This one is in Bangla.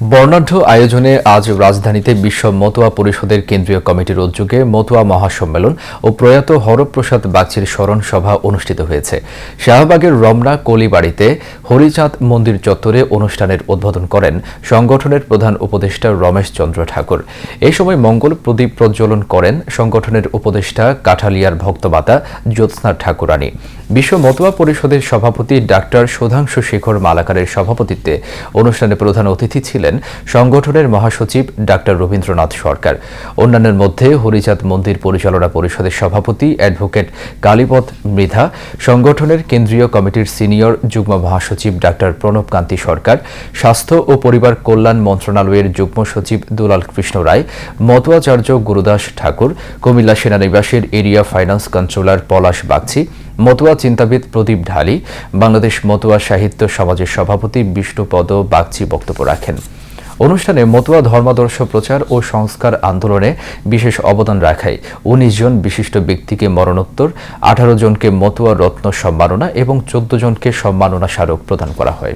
বর্ণাঢ্য আয়োজনে আজ রাজধানীতে বিশ্ব মতুয়া পরিষদের কেন্দ্রীয় কমিটির উদ্যোগে মতুয়া মহাসম্মেলন ও প্রয়াত হরপ্রসাদ বাগচির স্মরণ সভা অনুষ্ঠিত হয়েছে। শাহবাগের রমনা কলিবাড়িতে হরিচাঁদ মন্দির চত্বরে অনুষ্ঠানের উদ্বোধন করেন সংগঠনের প্রধান উপদেষ্টা রমেশ চন্দ্র ঠাকুর। এ সময় মঙ্গল প্রদীপ প্রজ্বলন করেন সংগঠনের উপদেষ্টা কাঠালিয়ার ভক্তমাতা জ্যোৎস্না ঠাকুরানী। বিশ্ব মতুয়া পরিষদের সভাপতি ডাক্তার সুধাংশু শেখর মালাকারের সভাপতিত্বে অনুষ্ঠানে প্রধান অতিথি ছিলেন সংগঠনের মহাসচিব ডাক্তার রবীন্দ্রনাথ সরকার। অন্যান্যের মধ্যে হরিচাঁদ মন্দির পরিচালনা পরিষদের সভাপতি অ্যাডভোকেট কালীপদ মৃধা, সংগঠনের কেন্দ্রীয় কমিটির সিনিয়র যুগ্ম মহাসচিব ডাক্তার প্রণব কান্তি সরকার, স্বাস্থ্য ও পরিবার কল্যাণ মন্ত্রণালয়ের যুগ্ম সচিব দুলাল কৃষ্ণ রায়, মতুয়াচার্য Gurudas Thakur, Comilla সেনানিবাসের area finance controller Palash Bagchi Matua চিন্তাবিদ প্রদীপ ঢালি, বাংলাদেশ মতুয়া সাহিত্য সমাজের সভাপতি বিষ্ণুপদ বাগচি বক্তব্য রাখেন। অনুষ্ঠানে মতুয়া ধর্মাদর্শ প্রচার ও সংস্কার আন্দোলনে বিশেষ অবদান রাখায় উনিশ জন বিশিষ্ট ব্যক্তিকে মরণোত্তর, আঠারো জনকে মতুয়া রত্ন সম্মাননা এবং চোদ্দ জনকে সম্মাননা স্মারক প্রদান করা হয়।